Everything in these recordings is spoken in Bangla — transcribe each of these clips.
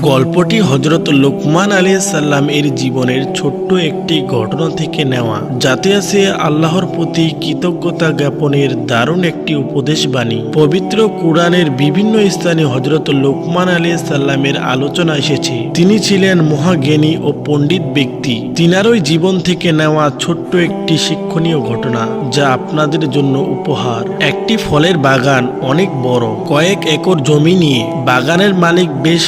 গল্পটি হজরত লোকমান আলী সাল্লাম এর জীবনের ছোট্ট একটি ঘটনা থেকে নেওয়া, যাতে আছে আল্লাহর প্রতি কৃতজ্ঞতা জ্ঞাপনের দারুণ একটি উপদেশ বাণী। পবিত্র কোরআনের বিভিন্ন স্থানে হজরত লোকমান আলী সাল্লামের আলোচনা এসেছে। তিনি ছিলেন মহাজ্ঞানী ও পণ্ডিত ব্যক্তি। তিনারই জীবন থেকে নেওয়া ছোট্ট একটি শিক্ষণীয় ঘটনা, যা আপনাদের জন্য উপহার। একটি ফলের বাগান অনেক বড়। কয়েক একর জমি নিয়ে বাগানের মালিক বেশ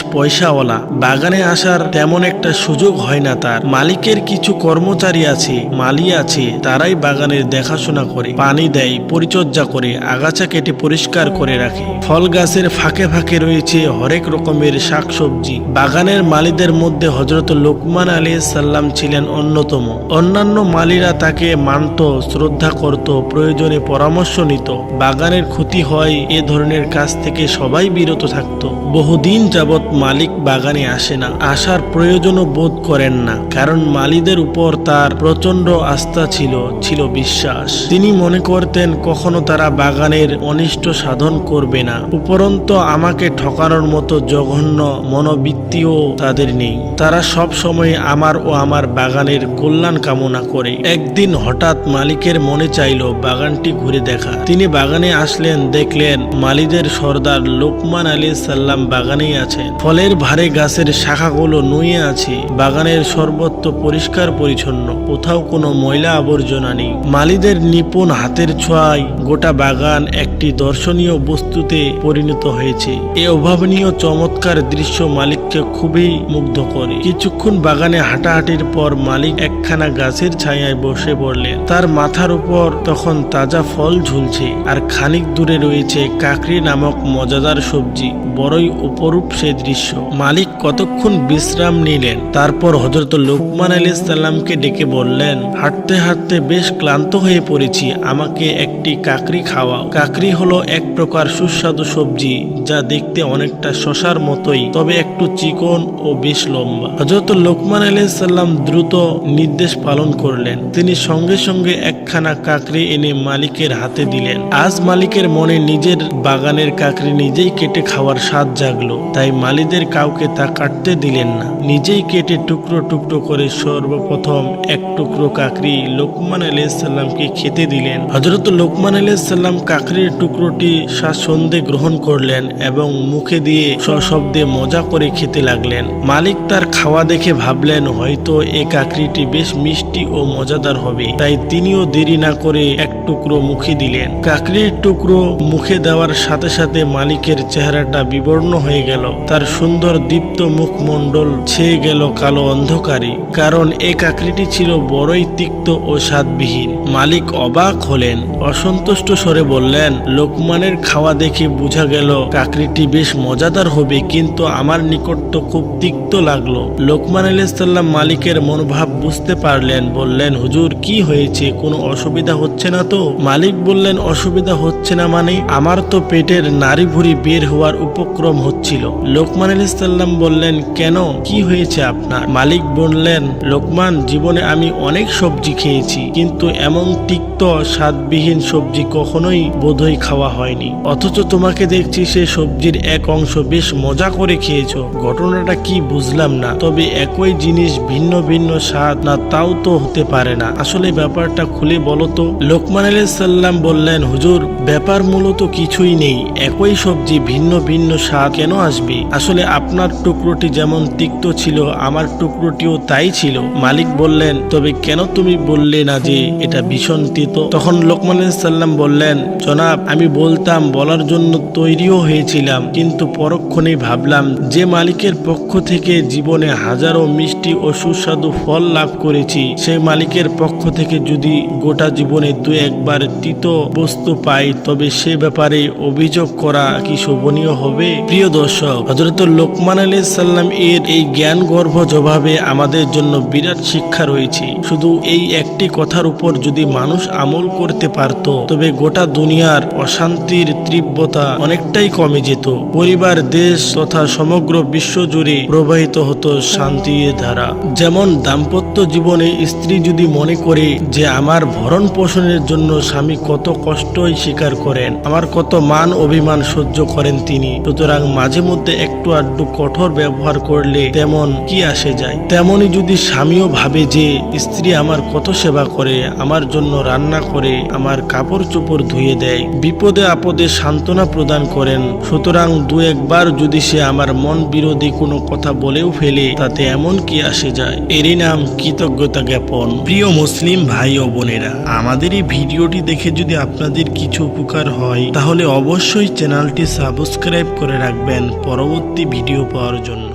পয়সাওয়ালা বাগানে আসার তেমন একটা সুযোগ হয় না তার। মালিকের কিছু কর্মচারী আছে, মালি আছে, তারাই বাগানের দেখাশোনা করে, পানি দেয়, পরিচর্যা করে, আগাছা কেটে পরিষ্কার করে রাখে। ফল গাছের ফাঁকে ফাঁকে রয়েছে হরেক রকমের শাকসবজি। বাগানের মালিদের মধ্যে হজরত লোকমান আলী সাল্লাম ছিলেন অন্যতম। অন্যান্য মালিরা তাকে মানত, শ্রদ্ধা করত, প্রয়োজনে পরামর্শ নিত। বাগানের ক্ষতি হয় এ ধরনের কাজ থেকে সবাই বিরত থাকত। বহুদিন যাবৎ মালিক বাগানে আসে না। আসার প্রয়োজনও বোধ করেন না, কারণ মালিদের উপর তার প্রচণ্ড আস্থা ছিল ছিল বিশ্বাস। তিনি মনে করতেন, কখনো তারা বাগানের অনিষ্ট সাধন করবে না। উপরন্ত আমাকে ঠকানোর মতো জঘন্য মনোবৃত্তিও তাদের নেই। তারা সব সময় আমার ও আমার বাগানের কল্যাণ কামনা করে। একদিন হঠাৎ মালিকের মনে চাইল, বাগানটি ঘুরে দেখা। তিনি বাগানে আসলেন, দেখলেন মালিদের সর্দার লোকমান আলী সাল্লাম বাগানেই আছেন। ফলের গাছের শাখাগুলো নুয়ে আছে, বাগানের সর্বত্র পরিষ্কার পরিচ্ছন্ন, কোথাও কোনো ময়লা আবর্জনা নেই। মালিদের নিপুণ হাতের ছোঁয়ায় গোটা বাগান একটি দর্শনীয় বস্তুতে পরিণত হয়েছে। এ অভাবনীয় চমৎকার দৃশ্য মালিককে খুবই মুগ্ধ করে। কিছুক্ষণ বাগানে হাঁটাহাঁটির পর মালিক একখানা গাছের ছায়ায় বসে পড়লেন। তার মাথার উপর তখন তাজা ফল ঝুলছে, আর খানিক দূরে রয়েছে কাকড়ি নামক মজাদার সবজি, বড়ই উপরূপ সে দৃশ্য। মালিক কতক্ষণ বিশ্রাম নিলেন? তারপর হজরত লোকমান আলী সাল্লামকে ডেকে বললেন, হাঁটতে হাঁটতে বেশ ক্লান্ত হয়ে পড়েছি। আমাকে একটি কাকড়ি খাওয়াও। কাকড়ি হলো এক প্রকার সুস্বাদু সবজি যা দেখতে অনেকটা শশার মতোই, তবে একটু চিকন ও বেশ লম্বা। হজরত লোকমান আলী সাল্লাম দ্রুত নির্দেশ পালন করলেন। তিনি সঙ্গে সঙ্গে একখানা কাকড়ি এনে মালিকের হাতে দিলেন। আজ মালিকের মনে নিজের বাগানের কাকড়ি নিজেই কেটে খাওয়ার স্বাদ জাগলো। তাই মালিদের কাউকে তা কাটতে দিলেন না। নিজেই কেটে টুকরো টুকরো করে সর্বপ্রথম এক টুকরো কাকড়ি লোকমান আলাইসাল্লামকে খেতে দিলেন। হজরত লোকমান আলাইসাল্লাম কাকড়ির টুকরোটি স্বাচ্ছন্দ্যে গ্রহণ করলেন এবং মুখে দিয়ে সশব্দে মজা করে খেতে লাগলেন। মালিক তার খাওয়া দেখে ভাবলেন, হয়তো এ কাকরিটি বেশ মিষ্টি ও মজাদার হবে। তাই তিনিও দেরি না করে এক টুকরো মুখে দিলেন। কাকরির টুকরো মুখে দেওয়ার সাথে সাথে মালিকের চেহারাটা বিবর্ণ হয়ে গেল। তার সুন্দর দীপ্ত মুখমণ্ডল ছেয়ে গেল কালো অন্ধকারে, কারণ এ কাকড়িটি ছিল বড়ই তিক্ত ও স্বাদবিহীন। মালিক অবাক হলেন, অসন্তুষ্ট স্বরে বললেন, লোকমানের খাওয়া দেখে বোঝা গেল কাকড়িটি বেশ মজাদার হবে, কিন্তু আমার নিকট তো খুব তিক্ত লাগল। লোকমান আলাইসাল্লাম মালিকের মনোভাব বুঝতে পারলেন, বললেন, হুজুর, কি হয়েছে? কোনো অসুবিধা হচ্ছে না তো? মালিক বললেন, অসুবিধা হচ্ছে না মানে আমার তো পেটের নারী ভুড়ি বের হওয়ার উপক্রম হচ্ছিল। লোকমান আলাইসাল্লাম বললেন, কেন? কি হয়েছে আপনার? মালিক বললেন, লোকমান, জীবনে আমি অনেক সবজি খেয়েছি, কিন্তু এমন তিক্ত, স্বাদবিহীন সবজি কখনোই বোধহয় খাওয়া হয়নি। অথচ তোমাকে দেখছি সে সবজির এক অংশ বেশ মজা করে খেয়েছো। ঘটনাটা কি বুঝলাম না, তবে একই জিনিস ভিন্ন ভিন্ন স্বাদ না, তাও তো হতে পারে না। আসলে ব্যাপারটা খুলে বলো তো। লোকমান সাল্লাম বললেন, হুজুর, ব্যাপার মূলত কিছুই নেই। একই সবজি ভিন্ন ভিন্ন স্বাদ কেন আসবে? আসলে আপনার টুকরোটি যেমন তিক্ত ছিল, আমার টুকরোটিও তাই ছিল। মালিক বললেন, তবে কেন তুমি বললে না যে এটা ভীষণ তিত তখন লোকমান সাল্লাম বললেন, জনাব, আমি বলতাম, বলার জন্য তৈরিও হয়েছিলাম, কিন্তু পরক্ষণেই ভাবলাম, যে মালিকের পক্ষ থেকে জীবনে হাজারো মিষ্টি ও সুস্বাদু ফল লাভ করেছি। সেই মালিকের পক্ষ থেকে যদি গোটা জীবনে দু একবার তিত বস্তু পাই, তবে সে ব্যাপারে অভিযোগ করা কি শোভনীয় হবে? প্রিয় দর্শক হজরত লোকমান আলী সাল্লাম এর এই জ্ঞান গর্ভ জবাবে আমাদের জন্য বিরাট শিক্ষা রয়েছে। শুধু এই একটি কথার উপর যদি মানুষ আমল করতে পারত, তবে গোটা দুনিয়ার অশান্তির তীব্রতা অনেকটাই কমে যেত। পরিবার, দেশ তথা সমগ্র বিশ্ব জুড়ে প্রবাহিত হতো শান্তির ধারা। দ্বারা যেমন দাম্পত্য জীবনে স্ত্রী যদি মনে করে যে আমার ভরণ পোষণের জন্য স্বামী কত কষ্টই স্বীকার করেন, আমার কত মান অভিমান সহ্য করেন তিনি, সুতরাং মাঝে মধ্যে একটু আড্ডু কঠোর ব্যবহার করলে তেমন কি আসে যায়? তেমনই যদি স্বামীও ভাবে যে স্ত্রী আমার কত সেবা করে, আমার জন্য রান্না করে, আমার কাপড় চোপড় ধুয়ে দেয়, বিপদে আপদে সান্ত্বনা প্রদান করেন, সুতরাং দু একবার যদি সে আমার মন বিরোধী কোনো কথা বলেও ফেলে, তাতে এমন কি আসে যায়। এরই নাম কৃতজ্ঞতা জ্ঞাপন। প্রিয় মুসলিম ভাই ও বোনেরা, আমাদের এই ভিডিওটি দেখে যদি আপনাদের কিছু উপকার হয়, তাহলে অবশ্যই চ্যানেলটি সাবস্ক্রাইব করে রাখবেন। পরবর্তী ভিডিও পাওয়ার জন্য।